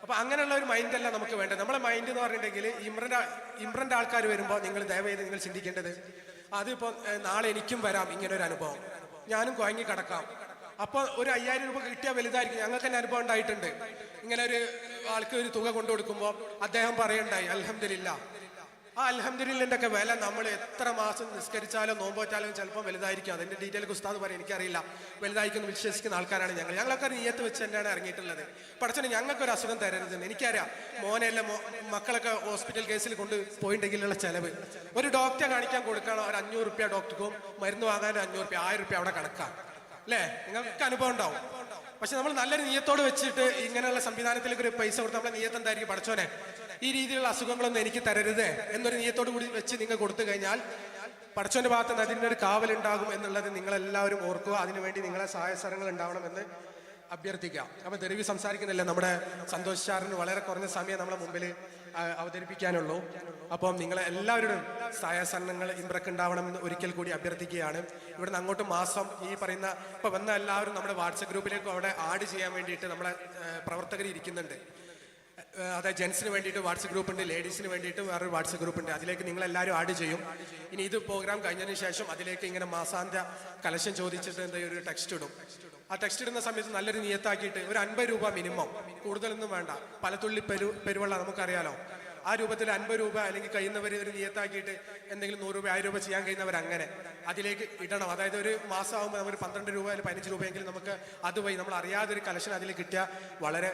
അപ്പൊ അങ്ങനെയുള്ള ഒരു മൈൻഡ് അല്ല നമുക്ക് വേണ്ടത്. നമ്മളെ മൈൻഡ് എന്ന് പറഞ്ഞിട്ടുണ്ടെങ്കിൽ ഇമ്രന്റെ ഇമ്രന്റെ ആൾക്കാർ വരുമ്പോൾ നിങ്ങൾ ദയവേത് നിങ്ങൾ ചിന്തിക്കേണ്ടത് അതിപ്പോ നാളെ എനിക്കും വരാം ഇങ്ങനെ ഒരു അനുഭവം ഞാനും കുഴങ്ങി കിടക്കാം അപ്പൊ ഒരു അയ്യായിരം രൂപ കിട്ടിയാൽ വലുതായിരിക്കും. ഞങ്ങൾക്ക് തന്നെ അനുഭവം ഉണ്ടായിട്ടുണ്ട്. ഇങ്ങനെ ഒരു ആൾക്ക് ഒരു തുക കൊണ്ടു കൊടുക്കുമ്പോൾ അദ്ദേഹം പറയണ്ടായി അൽഹംദുലില്ലാ. ആ അലഹമില്ലിന്റെ ഒക്കെ വില നമ്മൾ എത്ര മാസം നിസ്കരിച്ചാലോ നോമ്പോറ്റാലും ചിലപ്പോൾ വലുതായിരിക്കും. അതിന്റെ ഡീറ്റെയിൽ ഉസ്താദ് പറയും എനിക്കറിയില്ല. വലുതായിരിക്കും വിശ്വസിക്കുന്ന ആൾക്കാരാണ് ഞങ്ങൾ. ഞങ്ങളൊക്കെ നീയത്ത് വെച്ച് തന്നെയാണ് ഇറങ്ങിയിട്ടുള്ളത്. പഠിച്ചനെ ഞങ്ങൾക്ക് ഒരു അസുഖം തരരുതെന്ന് എനിക്കറിയാം. മോനെല്ലാം മക്കളൊക്കെ ഹോസ്പിറ്റൽ കേസിൽ കൊണ്ട് പോയിട്ടുണ്ടെങ്കിലുള്ള ചെലവ്. ഒരു ഡോക്ടറെ കാണിക്കാൻ കൊടുക്കണം. ഒരു അഞ്ഞൂറ് റുപ്യ ഡോക്ടർക്കും മരുന്ന് വാങ്ങാൻ അഞ്ഞൂറ് റുപ്യ ആയിരം റുപ്യ അവിടെ കണക്കാം. അല്ലേ? നിങ്ങൾക്ക് അനുഭവം ഉണ്ടാവും. പക്ഷെ നമ്മൾ നല്ലൊരു നീയത്തോട് വെച്ചിട്ട് ഇങ്ങനെയുള്ള സംവിധാനത്തിലേക്ക് ഒരു പൈസ കൊടുത്ത് നമ്മളെ നീയത്ത് എന്തായിരിക്കും? പഠിച്ചോനെ ഈ രീതിയിലുള്ള അസുഖങ്ങളൊന്നും എനിക്ക് തരരുത് എന്നൊരു നീയത്തോട് കൂടി വെച്ച് നിങ്ങൾ കൊടുത്തു കഴിഞ്ഞാൽ പഠിച്ചോന്റെ ഭാഗത്ത് നിന്ന് അതിന്റെ ഒരു കാവലുണ്ടാകും എന്നുള്ളത് നിങ്ങളെല്ലാവരും ഓർക്കുക. അതിനുവേണ്ടി നിങ്ങളെ സഹായ സ്ഥലങ്ങൾ ഉണ്ടാവണമെന്ന് അഭ്യർത്ഥിക്കാം. അപ്പൊ തെരുവി സംസാരിക്കുന്നില്ല. നമ്മുടെ സന്തോഷ് സാറിന് വളരെ കുറഞ്ഞ സമയം നമ്മളെ മുമ്പിൽ അവതരിപ്പിക്കാനുള്ളൂ. അപ്പം നിങ്ങളെ എല്ലാവരുടെയും സായാസന്നങ്ങൾ ഇമ്പ്രക്ക് ഉണ്ടാവണമെന്ന് ഒരിക്കൽ കൂടി അഭ്യർത്ഥിക്കുകയാണ്. ഇവിടുന്ന് അങ്ങോട്ട് മാസം ഈ പറയുന്ന ഇപ്പൊ വന്ന എല്ലാവരും നമ്മുടെ വാട്സപ്പ് ഗ്രൂപ്പിലേക്ക് അവിടെ ആഡ് ചെയ്യാൻ വേണ്ടിയിട്ട് നമ്മളെ പ്രവർത്തകർ ഇരിക്കുന്നുണ്ട്. അതായത് ജെൻസിന് വേണ്ടിയിട്ട് വാട്സപ്പ് ഗ്രൂപ്പ് ഉണ്ട് ലേഡീസിന് വേണ്ടിയിട്ട് വേറൊരു വാട്സപ്പ് ഗ്രൂപ്പ് ഉണ്ട് അതിലേക്ക് നിങ്ങൾ എല്ലാവരും ആഡ് ചെയ്യും. ഇനി ഇത് പ്രോഗ്രാം കഴിഞ്ഞതിന് ശേഷം അതിലേക്ക് ഇങ്ങനെ മാസാന്ത കലശം ചോദിച്ചിട്ട് എന്താ ഒരു ടെക്സ്റ്റ് ഇടും. ആ ടെക്സ്റ്റ് ഇടുന്ന സമയത്ത് നല്ലൊരു നിയത്താക്കിയിട്ട് ഒരു അൻപത് രൂപ മിനിമം കൂടുതലൊന്നും വേണ്ട. പലതുള്ളി പെരു പെരുവെള്ള നമുക്കറിയാലോ. ആ രൂപത്തിൽ അൻപത് രൂപ അല്ലെങ്കിൽ കഴിയുന്നവർ ഒരു നിയത്താക്കിയിട്ട് എന്തെങ്കിലും നൂറ് രൂപ ആയിരം രൂപ ചെയ്യാൻ കഴിയുന്നവർ അങ്ങനെ അതിലേക്ക് ഇടണം. അതായത് ഒരു മാസമാകുമ്പോൾ നമ്മൾ പന്ത്രണ്ട് രൂപ അല്ലെങ്കിൽ പതിനഞ്ച് രൂപയെങ്കിലും നമുക്ക് അതുവഴി നമ്മൾ അറിയാതെ ഒരു കലക്ഷൻ അതിൽ കിട്ടിയാൽ വളരെ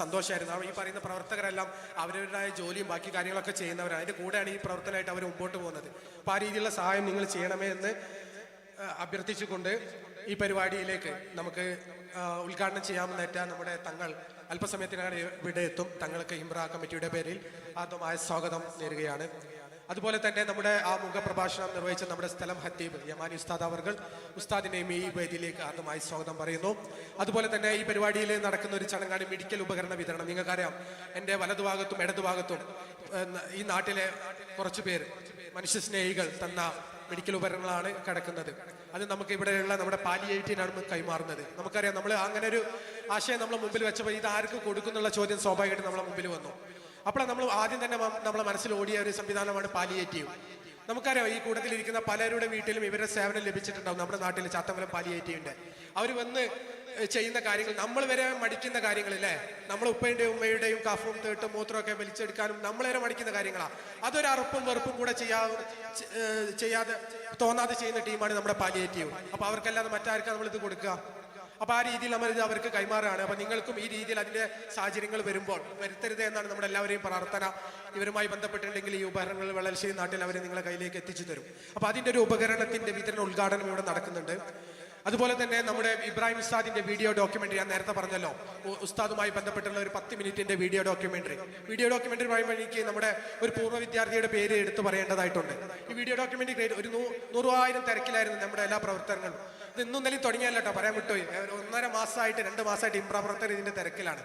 സന്തോഷമായിരുന്നു ഈ പറയുന്ന പ്രവർത്തകരെല്ലാം അവരുടേതായ ജോലിയും ബാക്കി കാര്യങ്ങളൊക്കെ ചെയ്യുന്നവരാണ്. അതിന്റെ കൂടെയാണ് ഈ പ്രവർത്തനമായിട്ട് അവർ മുമ്പോട്ട് പോകുന്നത്. അപ്പോൾ ആ രീതിയിലുള്ള സഹായം നിങ്ങൾ ചെയ്യണമേ എന്ന് അഭ്യർത്ഥിച്ചുകൊണ്ട് ഈ പരിപാടിയിലേക്ക് നമുക്ക് ഉദ്ഘാടനം ചെയ്യാമെന്നേറ്റ നമ്മുടെ തങ്ങൾ. അല്പസമയത്തിനകം ഇവിടെ എത്തും. തങ്ങൾക്ക് ഇമ്ര കമ്മിറ്റിയുടെ പേരിൽ ആദ്യമായ സ്വാഗതം നേരുകയാണ്. അതുപോലെ തന്നെ നമ്മുടെ ആ മുഖപ്രഭാഷണം നിർവഹിച്ച നമ്മുടെ സ്ഥലം ഹത്തീബ് യമാനി ഉസ്താദ് അവർകൾ ഉസ്താദിനെയും ഈ വേദിയിലേക്ക് ആദ്യമായി സ്വാഗതം പറയുന്നു. അതുപോലെ തന്നെ ഈ പരിപാടിയിൽ നടക്കുന്ന ഒരു ചടങ്ങാണ് മെഡിക്കൽ ഉപകരണ വിതരണം. നിങ്ങൾക്കറിയാം എന്റെ വലതുഭാഗത്തും ഇടതുഭാഗത്തും ഈ നാട്ടിലെ കുറച്ചു പേർ മനുഷ്യസ്നേഹികൾ തന്ന മെഡിക്കൽ ഉപകരണങ്ങളാണ് കിടക്കുന്നത്. അത് നമുക്ക് ഇവിടെയുള്ള നമ്മുടെ പാലിയേറ്റിനാണ് കൈമാറുന്നത്. നമുക്കറിയാം നമ്മൾ അങ്ങനെ ഒരു ആശയം നമ്മൾ മുമ്പിൽ വെച്ചപ്പോൾ ഇത് ആർക്ക് കൊടുക്കുന്നുള്ള ചോദ്യം സ്വാഭാവികമായിട്ട് നമ്മളെ മുമ്പിൽ വന്നു. അപ്പോൾ നമ്മൾ ആദ്യം തന്നെ നമ്മളെ മനസ്സിൽ ഓടിയ ഒരു സംവിധാനമാണ് പാലിയേറ്റീവ്. നമുക്കറിയാം ഈ കൂട്ടത്തിലിരിക്കുന്ന പലരുടെ വീട്ടിലും ഇവരുടെ സേവനം ലഭിച്ചിട്ടുണ്ടാവും നമ്മുടെ നാട്ടിൽ ചാത്തമ്പലം പാലിയേറ്റീവിന്റെ. അവർ വന്ന് ചെയ്യുന്ന കാര്യങ്ങൾ നമ്മൾ വരെ മടിക്കുന്ന കാര്യങ്ങളില്ലേ? നമ്മൾ ഉപ്പയുടെയും ഉമ്മയുടെയും കഫും തേട്ടും മൂത്രമൊക്കെ വലിച്ചെടുക്കാനും നമ്മൾ വരെ മടിക്കുന്ന കാര്യങ്ങളാണ് അതൊരു അറുപ്പും വെറുപ്പും കൂടെ ചെയ്യാ ചെയ്യാതെ തോന്നാതെ ചെയ്യുന്ന ടീമാണ് നമ്മുടെ പാലിയേറ്റീവ് അപ്പൊ അവർക്കല്ലാതെ മറ്റാർക്കാ നമ്മൾ ഇത് കൊടുക്കുക? അപ്പൊ ആ രീതിയിൽ നമ്മൾ ഇത് അവർക്ക് കൈമാറുകയാണ്. അപ്പൊ നിങ്ങൾക്കും ഈ രീതിയിൽ അതിന്റെ സാഹചര്യങ്ങൾ വരുമ്പോൾ വരുത്തരുത് എന്നാണ് നമ്മുടെ എല്ലാവരെയും പ്രാർത്ഥന. ഇവരുമായി ബന്ധപ്പെട്ടിട്ടുണ്ടെങ്കിൽ ഈ ഉപകരണങ്ങൾ വളർച്ചയും നാട്ടിൽ അവരെ നിങ്ങളെ കയ്യിലേക്ക് എത്തിച്ചു തരും. അപ്പൊ അതിന്റെ ഒരു ഉപകരണത്തിന്റെ വിതരണ ഉദ്ഘാടനം ഇവിടെ നടക്കുന്നുണ്ട്. അതുപോലെ തന്നെ നമ്മുടെ ഇബ്രാഹിം ഉസ്താദിന്റെ വീഡിയോ ഡോക്യുമെന്ററി ഞാൻ നേരത്തെ പറഞ്ഞല്ലോ ഉസ്താദുമായി ബന്ധപ്പെട്ടുള്ള ഒരു പത്ത് മിനിറ്റിന്റെ വീഡിയോ ഡോക്യുമെന്ററി വീഡിയോ ഡോക്യുമെന്ററി പറയുമ്പോൾ എനിക്ക് നമ്മുടെ ഒരു പൂർവ വിദ്യാർത്ഥിയുടെ പേര് എടുത്തു പറയേണ്ടതായിട്ടുണ്ട്. ഈ വീഡിയോ ഡോക്യുമെന്ററി ഒരു നൂറായിരം തിരക്കിലായിരുന്നു നമ്മുടെ എല്ലാ പ്രവർത്തനങ്ങളും. ഇത് ഇന്നും നിലയിൽ തുടങ്ങിയല്ലോ പറയാൻ വിട്ടുപോയി ഒന്നര മാസമായിട്ട് രണ്ട് മാസമായിട്ട് ഇമ്പ്ര ഇതിന്റെ തിരക്കിലാണ്.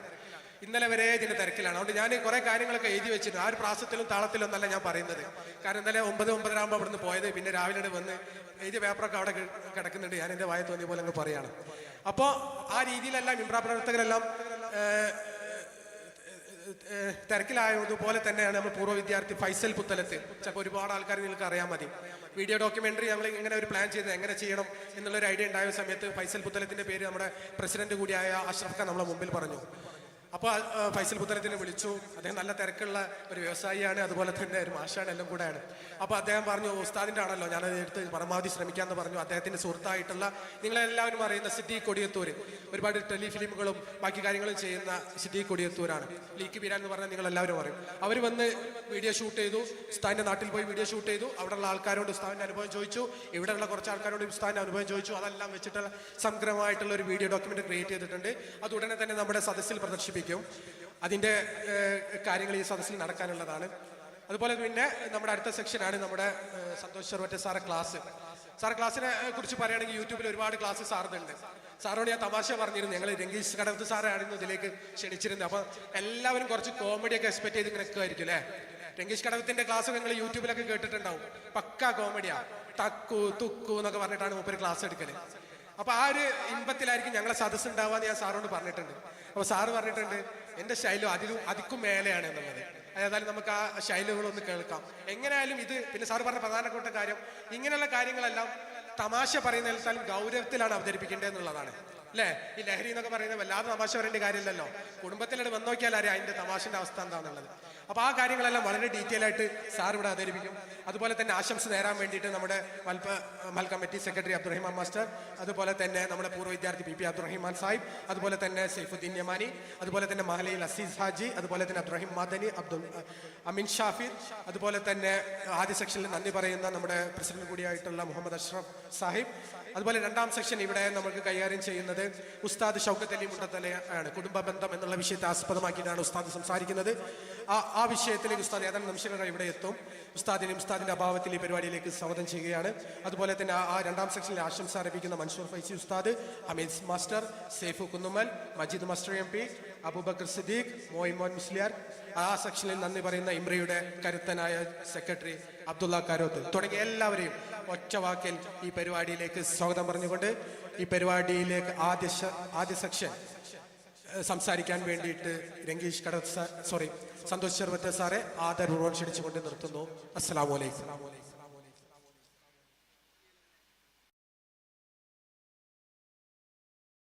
ഇന്നലെ വരെ ഇതിന്റെ തിരക്കിലാണ്. അതുകൊണ്ട് ഞാൻ കുറെ കാര്യങ്ങളൊക്കെ എഴുതി വെച്ചിരുന്നു ആ ഒരു പ്രാസത്തിലും താളത്തിലും ഒന്നല്ല ഞാൻ പറയുന്നത്. കാരണം ഇന്നലെ ഒമ്പത് ഒമ്പതരാകുമ്പോൾ അവിടുന്ന് പോയത്. പിന്നെ രാവിലെ വന്ന് എഴുതിയ പേപ്പറൊക്കെ അവിടെ കിടക്കുന്നുണ്ട്. ഞാൻ എന്റെ വായ തോന്നിയ പോലെ അങ്ങ് പറയാണ്. അപ്പോൾ ആ രീതിയിലെല്ലാം ഇമ്പ്ര പ്രവർത്തകരെല്ലാം തിരക്കിലായതുപോലെ തന്നെയാണ് നമ്മൾ പൂർവ വിദ്യാർത്ഥി ഫൈസൽ പുത്തലത്ത്. ചിലപ്പോൾ ഒരുപാട് ആൾക്കാർ നിങ്ങൾക്ക് അറിയാൻ മതി. വീഡിയോ ഡോക്യുമെന്ററി ഞങ്ങൾ ഇങ്ങനെ ഒരു പ്ലാൻ ചെയ്ത് എങ്ങനെ ചെയ്യണം എന്നുള്ളൊരു ഐഡിയ ഉണ്ടായ സമയത്ത് ഫൈസൽ പുത്തലത്തിന്റെ പേര് നമ്മുടെ പ്രസിഡന്റ് കൂടിയായ അഷ്റഫ് നമ്മളെ മുമ്പിൽ പറഞ്ഞു. അപ്പോൾ ഫൈസൽ പുത്തനത്തിനെ വിളിച്ചു. അദ്ദേഹം നല്ല തിരക്കുള്ള ഒരു വ്യവസായിയാണ് അതുപോലെ തന്നെ ഒരു മാഷാണ് എല്ലാം കൂടെയാണ്. അപ്പോൾ അദ്ദേഹം പറഞ്ഞു ഉസ്താദിന്റെ ആണല്ലോ ഞാനത് എടുത്ത് പരമാവധി ശ്രമിക്കാമെന്ന് പറഞ്ഞു. അദ്ദേഹത്തിന്റെ സുഹൃത്തായിട്ടുള്ള നിങ്ങളെല്ലാവരും അറിയുന്ന സിറ്റി കൊടിയത്തൂർ ഒരുപാട് ടെലിഫിലിമുകളും ബാക്കി കാര്യങ്ങളും ചെയ്യുന്ന സിറ്റി കൊടിയത്തൂരാണ്. ലീക്ക് ബീരാൻ എന്ന് പറഞ്ഞാൽ നിങ്ങൾ എല്ലാവരും അറിയും. അവർ വന്ന് വീഡിയോ ഷൂട്ട് ചെയ്തു ഉസ്താദിന്റെ നാട്ടിൽ പോയി വീഡിയോ ഷൂട്ട് ചെയ്തു. അവിടെയുള്ള ആൾക്കാരോട് ഉസ്താദിന്റെ അനുഭവം ചോദിച്ചു. ഇവിടെയുള്ള കുറച്ച് ആൾക്കാരോട് ഉസ്താദിന്റെ അനുഭവം ചോദിച്ചു. അതെല്ലാം വെച്ചിട്ടുള്ള സമഗ്രമായിട്ടുള്ള ഒരു വീഡിയോ ഡോക്യുമെന്റ് ക്രിയേറ്റ് ചെയ്തിട്ടുണ്ട്. അത് ഉടനെ തന്നെ നമ്മുടെ സദസ്സിൽ പ്രദർശിപ്പിക്കും. അതിന്റെ ഏഹ്, കാര്യങ്ങൾ ഈ സദസ്സിൽ നടക്കാനുള്ളതാണ്. അതുപോലെ പിന്നെ നമ്മുടെ അടുത്ത സെക്ഷനാണ് നമ്മുടെ സന്തോഷ് ചെറുവറ്റ സാറെ ക്ലാസ് സാർ ക്ലാസ്സിനെ കുറിച്ച് പറയുകയാണെങ്കിൽ യൂട്യൂബിൽ ഒരുപാട് ക്ലാസ് സാറിനുണ്ട് സാറോട് ഞാൻ തമാശ പറഞ്ഞിരുന്നു. ഞങ്ങൾ രംഗീഷ് കടവത്ത് സാറായിരുന്നു ഇതിലേക്ക് ക്ഷണിച്ചിരുന്നത്. അപ്പോൾ എല്ലാവരും കുറച്ച് കോമഡി ഒക്കെ എക്സ്പെക്ട് ചെയ്ത് നിൽക്കുമായിരിക്കും അല്ലേ? രംഗീഷ് കടവത്തിന്റെ ക്ലാസ് നിങ്ങൾ യൂട്യൂബിലൊക്കെ കേട്ടിട്ടുണ്ടാവും. പക്ക കോമഡിയാ തക്കു തുക്കു എന്നൊക്കെ പറഞ്ഞിട്ടാണ് മൂപ്പര് ക്ലാസ് എടുക്കൽ. അപ്പൊ ആ ഒരു ഇമ്പത്തിലായിരിക്കും ഞങ്ങളെ സദസ്സ് ഉണ്ടാവാന്ന് ഞാൻ സാറോട് പറഞ്ഞിട്ടുണ്ട്. അപ്പൊ സാറ് പറഞ്ഞിട്ടുണ്ട് എന്റെ ശൈലം അതിലും അതിക്കും മേലെയാണ് എന്നുള്ളത്. ഏതായാലും നമുക്ക് ആ ശൈലികളൊന്ന് കേൾക്കാം. എങ്ങനെയായാലും ഇത് പിന്നെ സാറ് പറഞ്ഞ പ്രധാനപ്പെട്ട കാര്യം ഇങ്ങനെയുള്ള കാര്യങ്ങളെല്ലാം തമാശ പറയുന്നതിനേക്കാളും ഗൗരവത്തിലാണ് അവതരിപ്പിക്കേണ്ടത് എന്നുള്ളതാണ്. അല്ലേ? ഈ ലഹരി എന്നൊക്കെ പറയുന്നത് വല്ലാതെ തമാശ പറയേണ്ട കാര്യമില്ലല്ലോ. കുടുംബത്തിലൂടെ വന്നു നോക്കിയാൽ അറിയാം അതിന്റെ തമാശന്റെ അവസ്ഥ എന്താണെന്നുള്ളത് അപ്പൊ ആ കാര്യങ്ങളെല്ലാം വളരെ ഡീറ്റെയിൽ ആയിട്ട് സാർ ഇവിടെ അവതരിപ്പിക്കും. അതുപോലെ തന്നെ ആശംസ നേരാൻ വേണ്ടിയിട്ട് നമ്മുടെ മൽപ്പ മൽ കമ്മിറ്റി സെക്രട്ടറി അബ്ദുറഹിമാൻ മാസ്റ്റർ അതുപോലെ തന്നെ നമ്മുടെ പൂർവ വിദ്യാർത്ഥി പി പി അബ്ദുറഹിമാൻ സാഹിബ് അതുപോലെ തന്നെ സൈഫുദ്ദീൻ യമാനി അതുപോലെ തന്നെ മഹലയിൽ അസീസ് ഹാജി അതുപോലെ തന്നെ അബ്ദുറഹിം മദനി അബ്ദുൽ അമിൻ ഷാഫിർ അതുപോലെ തന്നെ ആദ്യ സെക്ഷനിൽ നന്ദി പറയുന്ന നമ്മുടെ പ്രസിഡന്റ് കൂടിയായിട്ടുള്ള മുഹമ്മദ് അഷ്റഫ് സാഹിബ്. അതുപോലെ രണ്ടാം സെക്ഷൻ ഇവിടെ നമുക്ക് കൈകാര്യം ചെയ്യുന്നത് ഉസ്താദ് ഷൗക്കത്ത് അലി മുണ്ടത്തല ആണ് കുടുംബ ബന്ധം എന്നുള്ള വിഷയത്തെ ആസ്പദമാക്കിയിട്ടാണ് ഉസ്താദ് സംസാരിക്കുന്നത്. ആ ആ വിഷയത്തിലേക്ക് ഉസ്താദ് ഏതാനും നിമിഷങ്ങൾ ഇവിടെ എത്തും. ഉസ്താദിനും ഉസ്താദിന്റെ അഭാവത്തിൽ ഈ പരിപാടിയിലേക്ക് സ്വാഗതം ചെയ്യുകയാണ്. അതുപോലെ തന്നെ ആ- രണ്ടാം സെക്ഷനിൽ ആശംസ അറിയിക്കുന്ന മൻസൂർ ഫൈസി ഉസ്താദ് Ameed master Saifu Kunnumal Majeed master M P Aboobacker Siddique Moimon Musliyar ആ സെക്ഷനിൽ നന്ദി പറയുന്ന ഇമ്രയുടെ കരുത്തനായ സെക്രട്ടറി അബ്ദുള്ള കാരോത്ത് തുടങ്ങിയ എല്ലാവരെയും ഒറ്റവാക്കിൽ ഈ പരിപാടിയിലേക്ക് സ്വാഗതം പറഞ്ഞുകൊണ്ട് ഈ പരിപാടിയിലേക്ക് ആദ്യ ആദ്യ സെക്ഷൻ സംസാരിക്കാൻ വേണ്ടിയിട്ട് രംഗീഷ് കട സോറി സന്തോഷ് ചെറുവറ്റ സാറെ ആദരപൂർവം ക്ഷണിച്ചുകൊണ്ട് നിർത്തുന്നു. അസ്സലാമു അലൈക്കും.